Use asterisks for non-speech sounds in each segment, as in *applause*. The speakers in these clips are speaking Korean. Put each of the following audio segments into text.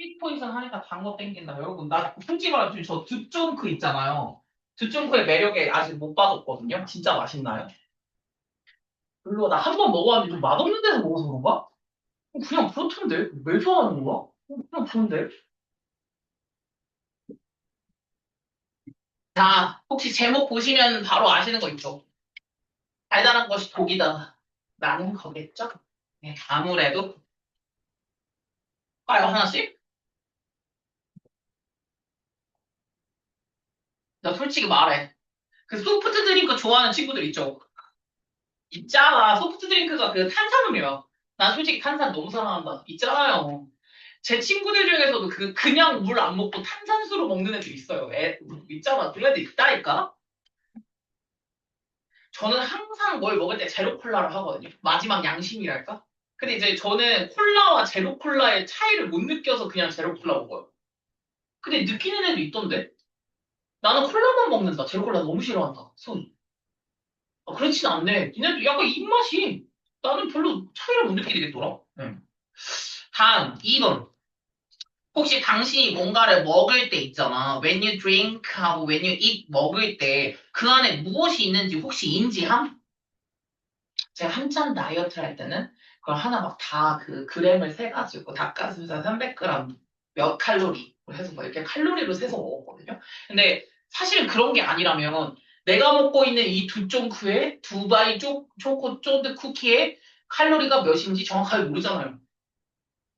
스윗 포이즌 하니까 단 거 땡긴다. 여러분, 나 솔직히 말하면 저 두쫑크 있잖아요. 두쫑크의 매력에 아직 못 빠졌거든요. 진짜 맛있나요? 별로 나 한 번 먹어봤는데 좀 맛없는 데서 먹어서 그런가? 어, 그냥 그렇던데? 왜 좋아하는 거야? 어, 그냥 그런데? 자, 혹시 제목 보시면 바로 아시는 거 있죠? 달달한 것이 독이다. 라는 거겠죠? 네, 아무래도. 까요, 하나씩? 나 솔직히 말해. 그 소프트 드링크 좋아하는 친구들 있죠? 있잖아. 소프트 드링크가 그 탄산음료야. 난 솔직히 탄산 너무 사랑한다. 있잖아요. 제 친구들 중에서도 그 그냥 물 안 먹고 탄산수로 먹는 애들 있어요. 애 있잖아. 그런 애들 있다니까. 저는 항상 뭘 먹을 때 제로 콜라를 하거든요. 마지막 양심이랄까? 근데 이제 저는 콜라와 제로 콜라의 차이를 못 느껴서 그냥 제로 콜라 먹어요. 근데 느끼는 애도 있던데? 나는 콜라만 먹는다. 제로 콜라 너무 싫어한다. 손. 아, 그렇진 않네. 니네도 약간 입맛이 나는 별로 차이를 못 느끼겠더라. 네. 다음 2번. 혹시 당신이 뭔가를 먹을 때 있잖아. When you drink 하고 when you eat 먹을 때 그 안에 무엇이 있는지 혹시 인지함? 제가 한참 다이어트 할 때는 그걸 하나 막 다 그 그램을 세가지고 닭가슴살 300g 몇 칼로리 해서 뭐 이렇게 칼로리로 세서 먹었거든요. 근데 사실 그런 게 아니라면 내가 먹고 있는 이 두 쫑크의 두바이 초, 초코 쫀드 쿠키의 칼로리가 몇인지 정확하게 모르잖아요.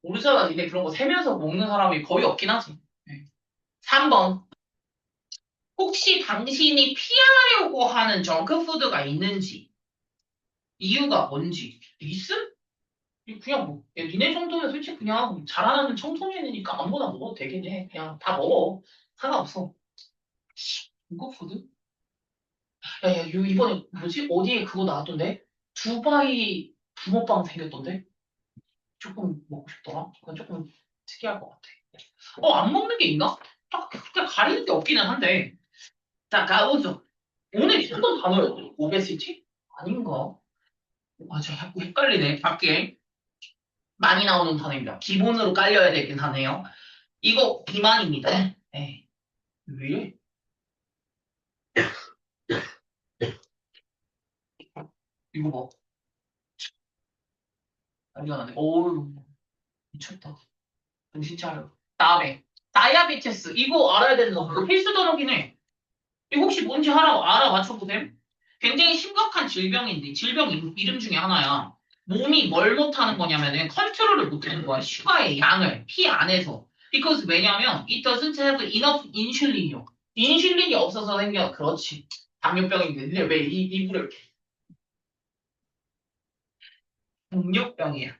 모르잖아. 니네 그런 거 세면서 먹는 사람이 거의 없긴 하지. 네. 3번. 혹시 당신이 피하려고 하는 정크푸드가 있는지, 이유가 뭔지, 있음? 그냥 뭐, 야, 니네 정도면 솔직히 그냥 자라나는 청소년이니까 아무거나 먹어도 되긴 해. 그냥 다 먹어. 상관없어. 정크푸드? 야, 야, 요 이번에 뭐지? 어디에 그거 나왔던데? 두바이 붕어빵 생겼던데? 조금 먹고 싶더라. 그건 조금 특이할 것 같아. 어, 안 먹는 게 있나? 딱 그렇게 가리는 게 없기는 한데. 자, 가보죠. 오늘 했던 단어였죠? 오베시티? 아닌가? 맞아, 자꾸 헷갈리네. 밖에 많이 나오는 단어입니다. 기본으로 깔려야 되긴 하네요. 이거 비만입니다. 네. 왜 이래? 이거 봐. 난리가 나네. 어우, 미쳤다. 정신 차려. 다음에, 다이아비테스. 이거 알아야 되는 거. 필수 단어긴 해. 이거 혹시 뭔지 알아, 알아 맞춰보세요. 굉장히 심각한 질병인데, 질병 이- 이름 중에 하나야. 몸이 뭘 못하는 거냐면은, 컨트롤을 못하는 거야. 슈가의 양을, 피 안에서. because 왜냐면, it doesn't have enough insulin이요. 인슐린이 없어서 생겨. 그렇지. 당뇨병인데, 왜 이, 입으로 이렇게. 당뇨병이야.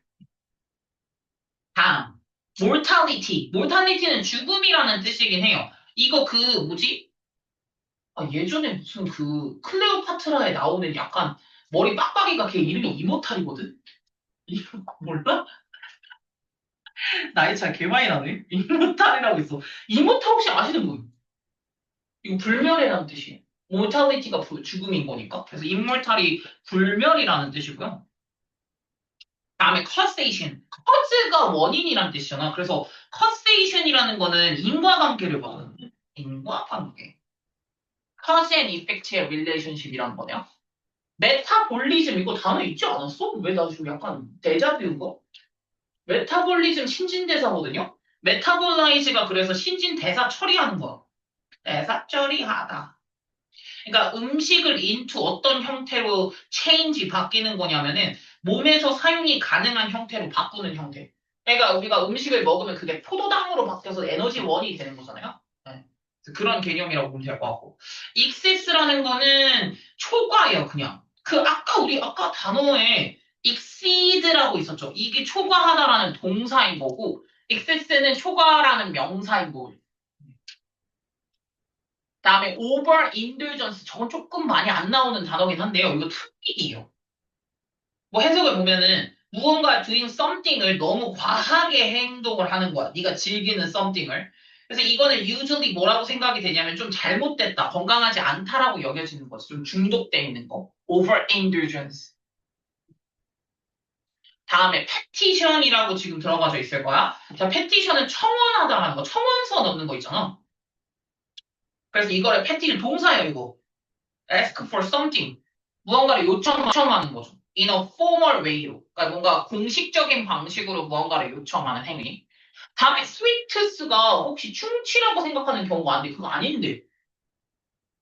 다음, mortality. mortality는 죽음이라는 뜻이긴 해요. 이거 그 뭐지? 아, 예전에 무슨 그 클레오파트라에 나오는 약간 머리 빡빡이가 걔 이름이 이모탈이거든? 이거 몰라? 나이 차개 많이 나네. 이모탈이라고 있어. 이모탈 혹시 아시는 분? 이거 불멸이라는 뜻이에요. 불- 죽음인 거니까. 그래서 immortal이 불멸이라는 뜻이고요. 다음에 causation. cause가 원인이라는 뜻이잖아. 그래서 causation이라는 거는 인과관계를 말하는 인과관계. cause and effect의 relationship이라는 거네요. 메타볼리즘 이거 단어 있지 않았어? 왜 나 지금 약간 데자뷰인가? 메타볼리즘 신진대사거든요. 메타볼라이즈가 그래서 신진대사 처리하는 거야. 대사 처리하다. 그러니까 음식을 into 어떤 형태로 change 바뀌는 거냐면은 몸에서 사용이 가능한 형태로 바꾸는 형태. 그러니까 우리가 음식을 먹으면 그게 포도당으로 바뀌어서 에너지원이 되는 거잖아요. 그런 개념이라고 보면 될 것 같고. excess라는 거는 초과예요, 그냥. 그 아까 우리 아까 단어에 exceed라고 있었죠. 이게 초과하다라는 동사인 거고 excess는 초과라는 명사인 거고. 다음에 overindulgence 저건 조금 많이 안 나오는 단어긴 한데요. 이거 특이해요. 뭐 해석을 보면은 무언가 doing something을 너무 과하게 행동을 하는 거야. 네가 즐기는 something을. 그래서 이거는 usually 뭐라고 생각이 되냐면 좀 잘못됐다, 건강하지 않다라고 여겨지는 거지. 좀 중독돼 있는 거. overindulgence. 다음에 petition이라고 지금 들어가져 있을 거야. 자, petition은 청원하다라는 거, 청원서 넣는 거 있잖아. 그래서 이거를 petition 동사예요, 이거. ask for something. 무언가를 요청, 요청하는 거죠. in a formal way로. 그러니까 뭔가 공식적인 방식으로 무언가를 요청하는 행위. 다음에 sweet가 혹시 충치라고 생각하는 경우가 안 돼. 그거 아닌데.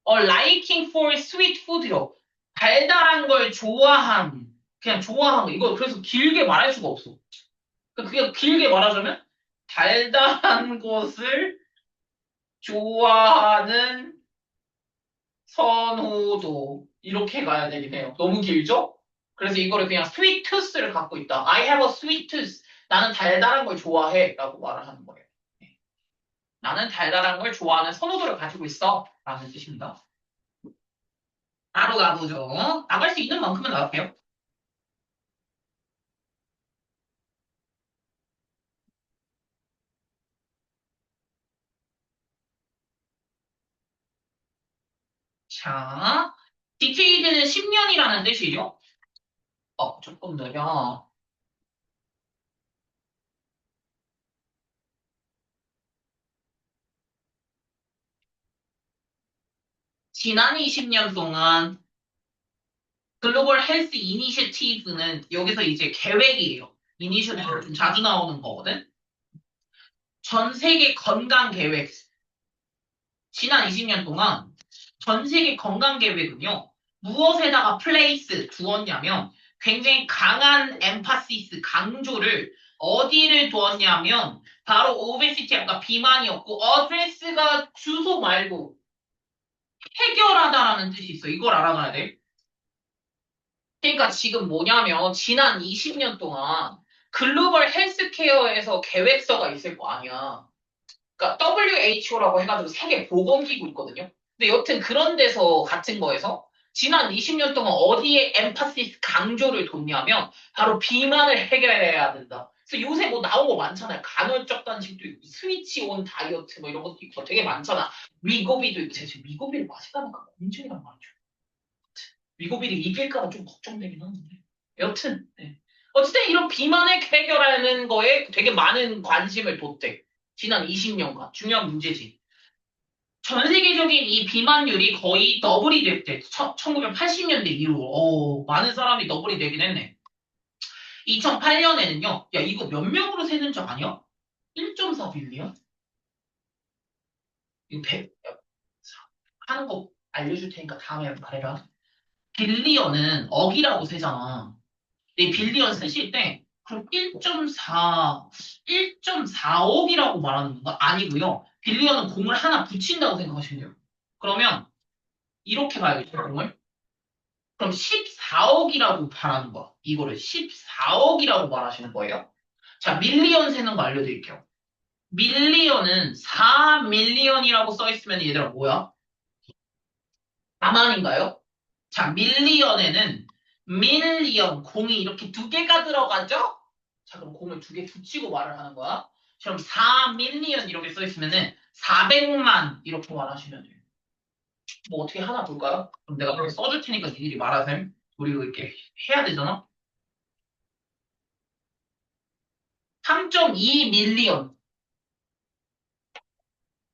어, liking for sweet food요. 달달한 걸 좋아함. 그냥 거. 이거 그래서 길게 말할 수가 없어. 그게 길게 말하자면 달달한 *laughs* 것을 좋아하는 선호도 이렇게 가야 되긴 해요. 너무 길죠? 그래서 이거를 그냥 sweet tooth를 갖고 있다. I have a sweet tooth. 나는 달달한 걸 좋아해. 라고 말을 하는 거예요. 네. 나는 달달한 걸 좋아하는 선호도를 가지고 있어. 라는 뜻입니다. 바로 가보죠. 나갈 수 있는 만큼은 나갈게요. 자, 디테일드는 10년이라는 뜻이죠? 어, 조금 느려. 지난 20년 동안 글로벌 헬스 이니셔티브는 여기서 이제 계획이에요. 이니셔티브 좀 자주 나오는 거거든. 전 세계 건강 계획. 지난 20년 동안 전 세계 건강 계획은요. 무엇에다가 플레이스 두었냐면 굉장히 강한 엠파시스 강조를 어디를 두었냐면 바로 오베시티 아까 비만이었고 어드레스가 주소 말고 해결하다라는 뜻이 있어. 이걸 알아놔야 돼. 그러니까 지금 뭐냐면 지난 20년 동안 글로벌 헬스케어에서 계획서가 있을 거 아니야. 그러니까 WHO라고 해가지고 세계 보건기구 있거든요. 근데 여튼 그런 데서 같은 거에서 지난 20년 동안 어디에 엠파시스 강조를 뒀냐면 바로 비만을 해결해야 된다. 그래서 요새 뭐 나온 거 많잖아요. 간헐적 단식도 있고 스위치 온 다이어트 뭐 이런 것도 있고 되게 많잖아. 미고비도 있고 제가 지금 미고비를 마시다니까 문증이란 말이죠. 미고비를 이길까봐 좀 걱정되긴 하는데. 여튼 네. 어쨌든 이런 비만을 해결하는 거에 되게 많은 관심을 뒀대. 지난 20년간 중요한 문제지. 전 세계적인 이 비만율이 거의 더블이 됐대. 1980년대 이후로. 오, 많은 사람이 더블이 되긴 했네. 2008년에는요. 야, 이거 몇 명으로 세는 줄 아냐? 1.4 빌리언? 이거 100, 하는 거 알려줄 테니까 다음에 말해라. 빌리언은 억이라고 세잖아. 근데 빌리언 쓰실 때 그럼 1.4, 1.4억이라고 말하는 건가? 아니고요. 빌리언은 공을 하나 붙인다고 생각하시면 돼요. 그러면 이렇게 봐야겠죠, 공을? 그럼 14억이라고 말하는 거. 이거를 14억이라고 말하시는 거예요. 자, 밀리언 세는 거 알려드릴게요. 밀리언은 4 밀리언이라고 써있으면 얘들아 뭐야? 4만인가요? 자, 밀리언에는 밀리언 공이 이렇게 두 개가 들어가죠? 자, 그럼 공을 두 개 붙이고 말을 하는 거야. 그럼 4 밀리언 이렇게 써있으면은 400만 이렇게 말하시면 돼요. 뭐 어떻게 하나 볼까요? 그럼 내가 그렇게 써줄 테니까 니들이 말하세요. 우리 이렇게 해야 되잖아. 3.2 밀리언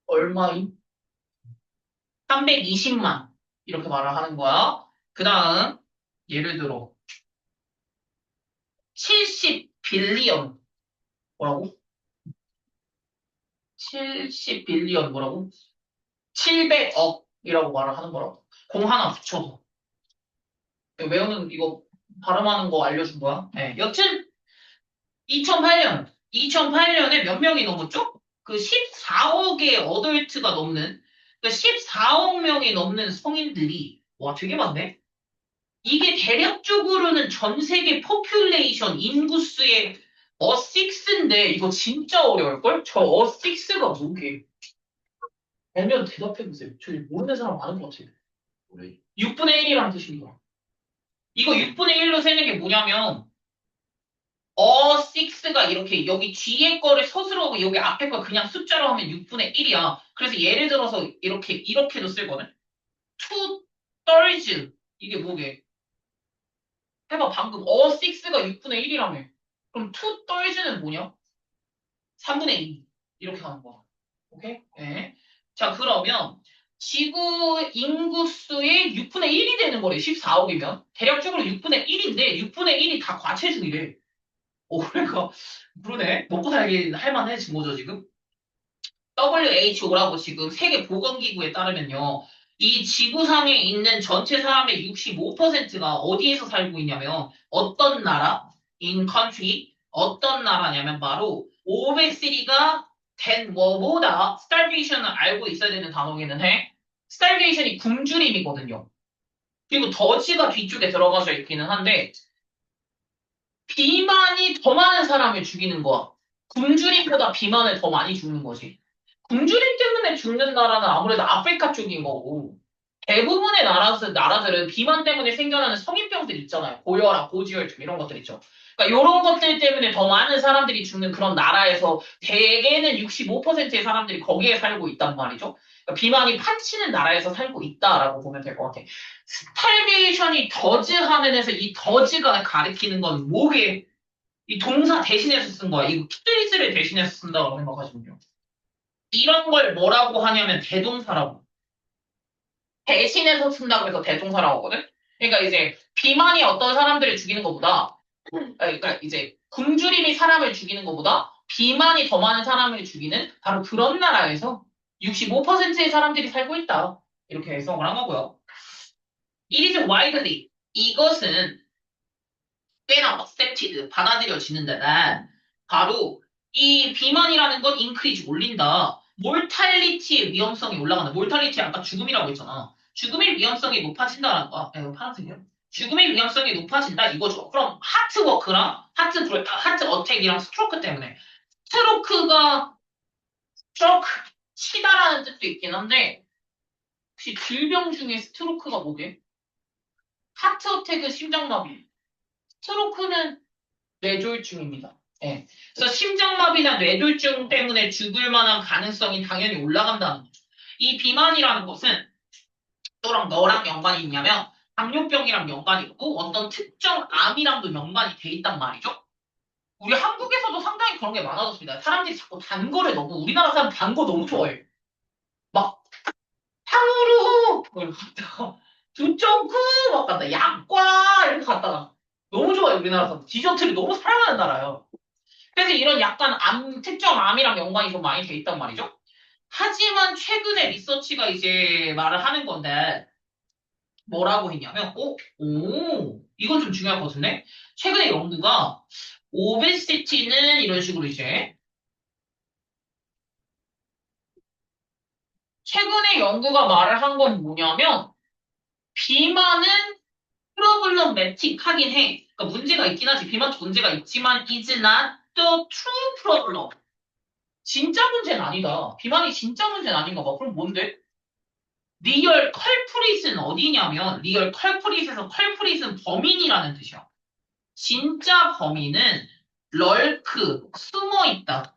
얼마임? 320만 이렇게 말을 하는 거야. 그 다음 예를 들어 70 빌리언 뭐라고? 70 빌리언 뭐라고? 700억 이라고 말을 하는 거라고. 공 하나 붙여서. 외우는 이거 발음하는 거 알려준 거야. 네. 여튼 2008년 2008년에 몇 명이 넘었죠? 그 14억의 어덜트가 넘는 그 14억 명이 넘는 성인들이 와 되게 많네. 이게 대략적으로는 전 세계 포퓰레이션 인구수의 어6인데 이거 진짜 어려울걸? 저 어6가 뭐게? 알면 대답해보세요. 저 모르는 사람 많은 것 같아요. 6분의 1이라는 뜻입니다. 이거 6분의 1로 세는 게 뭐냐면 어 6가 이렇게 여기 뒤에 거를 서술하고 여기 앞에 거 그냥 숫자로 하면 6분의 1이야. 그래서 예를 들어서 이렇게 이렇게도 쓰거든. two thirds 이게 뭐게? 해봐 방금 어 6가 6분의 1이라며. 그럼 투 떨즈는 뭐냐? 3분의 2 이렇게 가는 거야. 오케이? 예. 자 그러면 지구 인구수의 6분의 1이 되는 거래. 14억이면 대략적으로 6분의 1인데 6분의 1이 다 과체중이래. 오 *laughs* 그러니까 그러네. 먹고 살기 할만해진 거죠 지금. WHO라고 지금 세계 보건기구에 따르면요. 이 지구상에 있는 전체 사람의 65%가 어디에서 살고 있냐면 어떤 나라? country 어떤 나라냐면 바로 obesity가 된 뭐보다 starvation을 알고 있어야 되는 단어기는 해. starvation이 굶주림이거든요. 그리고 더지가 뒤쪽에 들어가져 있기는 한데 비만이 더 많은 사람을 죽이는 거야. 굶주림보다 비만을 더 많이 죽는 거지. 굶주림 때문에 죽는 나라는 아무래도 아프리카 쪽인 거고 대부분의 나라, 나라들은 비만 때문에 생겨나는 성인병들 있잖아요. 고혈압, 고지혈증 이런 것들 있죠. 그러니까 이런 것들 때문에 더 많은 사람들이 죽는 그런 나라에서 대개는 65%의 사람들이 거기에 살고 있단 말이죠. 그러니까 비만이 판치는 나라에서 살고 있다라고 보면 될 것 같아. 스탈베이션이 더즈 하는 에서 이 더즈가 가리키는 건 뭐게? 이 동사 대신해서 쓴 거야. 이거 키리즈를 대신해서 쓴다고 생각하시면요. 이런 걸 뭐라고 하냐면 대동사라고. 대신해서 쓴다고 해서 대동사라고 하거든? 그러니까 이제 비만이 어떤 사람들을 죽이는 것보다 그러니까 이제 굶주림이 사람을 죽이는 것보다 비만이 더 많은 사람을 죽이는 바로 그런 나라에서 65%의 사람들이 살고 있다. 이렇게 해석을 한 거고요. It is widely. 이것은 꽤나 accepted, 받아들여지는 데는 바로 이 비만이라는 건 increase, 올린다. 몰탈리티의 위험성이 올라간다. 몰탈리티 아까 죽음이라고 했잖아. 죽음의 위험성이 높아진다라는 거. 아, 파란색이요? 죽음의 위험성이 높아진다 이거죠. 그럼 하트워크랑 하트 브레 하트 어택이랑 스트로크 때문에 스트로크가 스트로크 치다라는 뜻도 있긴 한데 혹시 질병 중에 스트로크가 뭐게? 하트 어택은 심장마비, 스트로크는 뇌졸중입니다. 예. 그래서 심장마비나 뇌졸중 때문에 죽을 만한 가능성이 당연히 올라간다는 거죠. 이 비만이라는 것은 또랑 너랑 연관이 있냐면 당뇨병이랑 연관이 있고 어떤 특정 암이랑도 연관이 돼 있단 말이죠. 우리 한국에서도 상당히 그런 게 많아졌습니다. 사람들이 자꾸 단 거를 너무 우리나라 사람 단 거 너무 좋아해. 막 탕후루 이렇게 갔다가 두점크 막 갔다 약과 이렇게 갔다가 너무 좋아요 우리나라 사람. 디저트를 너무 사랑하는 나라예요. 그래서 이런 약간 암 특정 암이랑 연관이 좀 많이 돼 있단 말이죠. 하지만 최근에 리서치가 이제 말을 하는 건데 뭐라고 했냐면, 어? 오, 이건 좀 중요할 것 같은데? 최근에 연구가, 오베시티는 이런 식으로 이제, 최근에 연구가 말을 한 건 뭐냐면, 비만은 프로블럼매틱 하긴 해. 그러니까 문제가 있긴 하지. 비만도 문제가 있지만, is not the true problem. 진짜 문제는 아니다. 비만이 진짜 문제는 아닌가 봐. 그럼 뭔데? 리얼 컬프릿은 어디냐면 리얼 컬프릿에서 컬프릿은 범인이라는 뜻이야. 진짜 범인은 럴크 숨어 있다.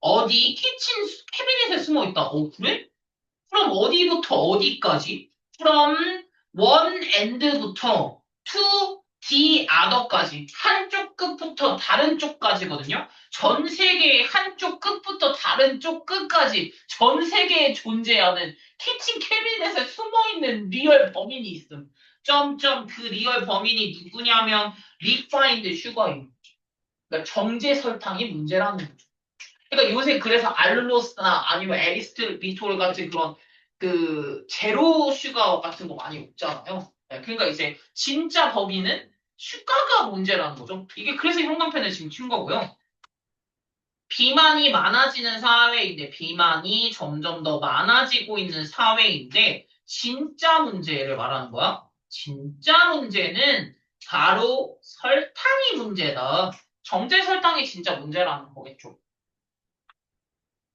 어디 키친 캐비넷에 숨어 있다. 어 그래? 그럼 어디부터 어디까지? from one end부터 the other까지 한쪽 끝부터 다른 쪽까지거든요. 전 세계의 한쪽 끝부터 다른 쪽 끝까지 전 세계에 존재하는 키친 캐비넷에 숨어있는 리얼 범인이 있음. 점점 그 리얼 범인이 누구냐면 리파인드 거죠. 그러니까 정제 설탕이 문제라는 거죠. 그러니까 요새 그래서 알룰로스나 아니면 에리스트 비톨 같은 그런 그 제로 슈가 같은 거 많이 없잖아요. 네, 그러니까 이제 진짜 범인은 슈가가 문제라는 거죠. 이게 그래서 형광펜을 지금 친 거고요. 비만이 많아지는 사회인데 비만이 점점 더 많아지고 있는 사회인데 진짜 문제를 말하는 거야. 진짜 문제는 바로 설탕이 문제다. 정제 설탕이 진짜 문제라는 거겠죠.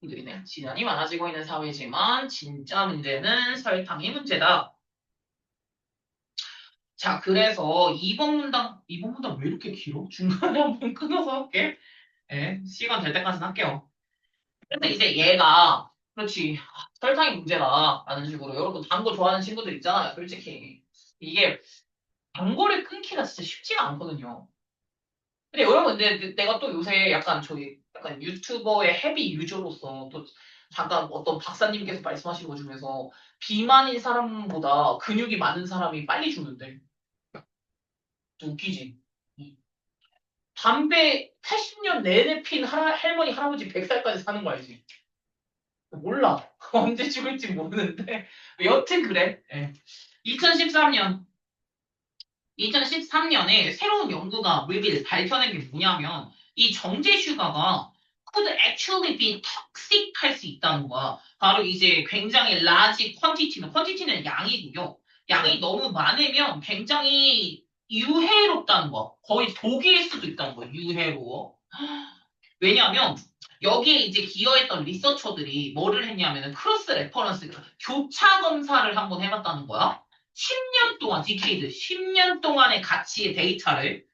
이들이네. 비만이 많아지고 있는 사회지만 진짜 문제는 설탕이 문제다. 자, 그래서 2번 문단, 2번 문단 왜 이렇게 길어? 중간에 *laughs* 한번 끊어서 할게. 예, 시간 될 때까지는 할게요. 근데 이제 얘가, 그렇지, 아, 설탕이 문제다. 라는 식으로. 여러분, 단 거 좋아하는 친구들 있잖아요, 솔직히. 이게, 단 거를 끊기가 진짜 쉽지가 않거든요. 근데 여러분, 근데 내가 또 요새 약간 저희 약간 유튜버의 헤비 유저로서 또 잠깐 어떤 박사님께서 말씀하신 것 중에서 비만인 사람보다 근육이 많은 사람이 빨리 죽는데. 좀 웃기지. 담배 80년 내내 핀 할- 할머니, 할아버지 100살까지 사는 거 알지? 몰라. *laughs* 언제 죽을지 모르는데. 여튼 그래. 2013년. 2013년에 새로운 연구가 리빌 밝혀낸 게 뭐냐면 이 정제 슈가가 could actually be toxic 할 수 있다는 거야. 바로 이제 굉장히 large quantity는 quantity는 양이고요. 양이 너무 많으면 굉장히 유해롭다는 거야. 거의 독일 수도 있다는 거야. 유해로워. 왜냐하면 여기에 이제 기여했던 리서처들이 뭐를 했냐면은 크로스 레퍼런스 교차 검사를 한번 해봤다는 거야. 10년 동안 디케이드 10년 동안의 가치의 데이터를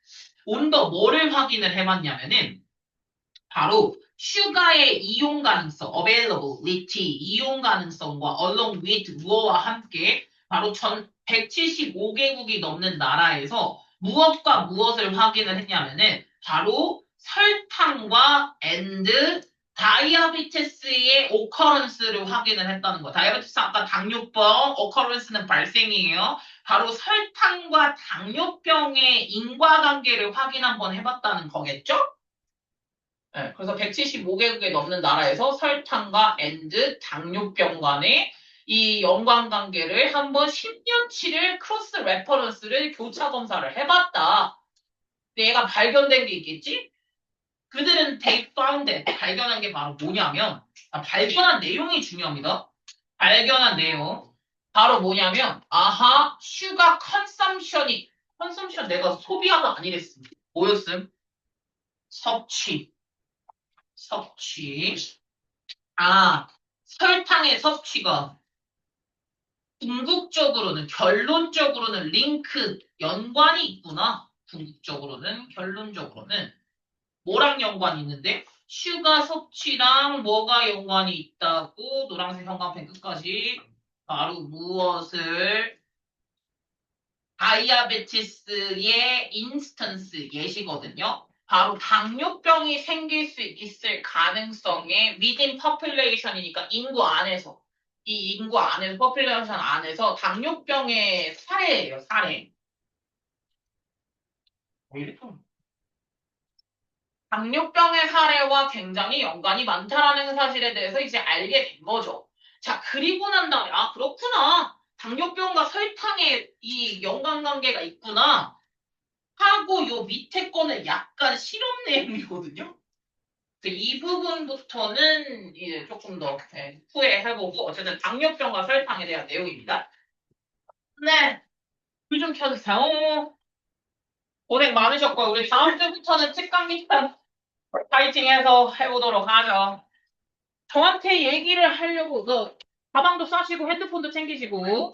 온더 뭐를 확인을 해봤냐면은 바로 슈가의 이용 가능성, availability, 이용 가능성과 along with 무어와 함께 바로 전 175개국이 넘는 나라에서 무엇과 무엇을 확인을 했냐면은 바로 설탕과 and 다이아비테스의 오커런스를 확인을 했다는 거. 다이아비테스 아까 당뇨병 오커런스는 발생이에요. 바로 설탕과 당뇨병의 인과관계를 확인 한번 해봤다는 거겠죠? 네, 그래서 175개국에 넘는 나라에서 설탕과 and 당뇨병 간의 이 연관 관계를 한번 10년치를 크로스 레퍼런스를 교차 검사를 해봤다. 얘가 발견된 게 있겠지? 그들은 it. 발견한 게 바로 뭐냐면 아, 발견한 내용이 중요합니다. 발견한 내용 바로 뭐냐면 아하 슈가 컨섬션이 컨섬션 내가 소비하가 아니랬음. 뭐였음? 섭취 섭취 아 설탕의 섭취가 궁극적으로는 결론적으로는 링크 연관이 있구나. 궁극적으로는 결론적으로는 뭐랑 연관이 있는데 슈가 섭취랑 뭐가 연관이 있다고 노란색 형광펜 끝까지 바로 무엇을 다이아베티스의 인스턴스 예시거든요. 바로 당뇨병이 생길 수 있을 가능성의 within population이니까 인구 안에서 이 인구 안에서 population 안에서 당뇨병의 사례예요. 사례. 왜 이렇게 당뇨병의 사례와 굉장히 연관이 많다라는 사실에 대해서 이제 알게 된 거죠. 자, 그리고 난 다음에, 아, 그렇구나. 당뇨병과 설탕의 이 연관관계가 있구나. 하고 요 밑에 거는 약간 실험 내용이거든요. 그래서 이 부분부터는 이제 조금 더 네, 후에 해보고, 어쨌든 당뇨병과 설탕에 대한 내용입니다. 네. 불 좀 켜주세요. 고생 많으셨고요. 우리 다음 주부터는 특강 미션 파이팅해서 해보도록 하죠. 저한테 얘기를 하려고 그 가방도 싸시고 핸드폰도 챙기시고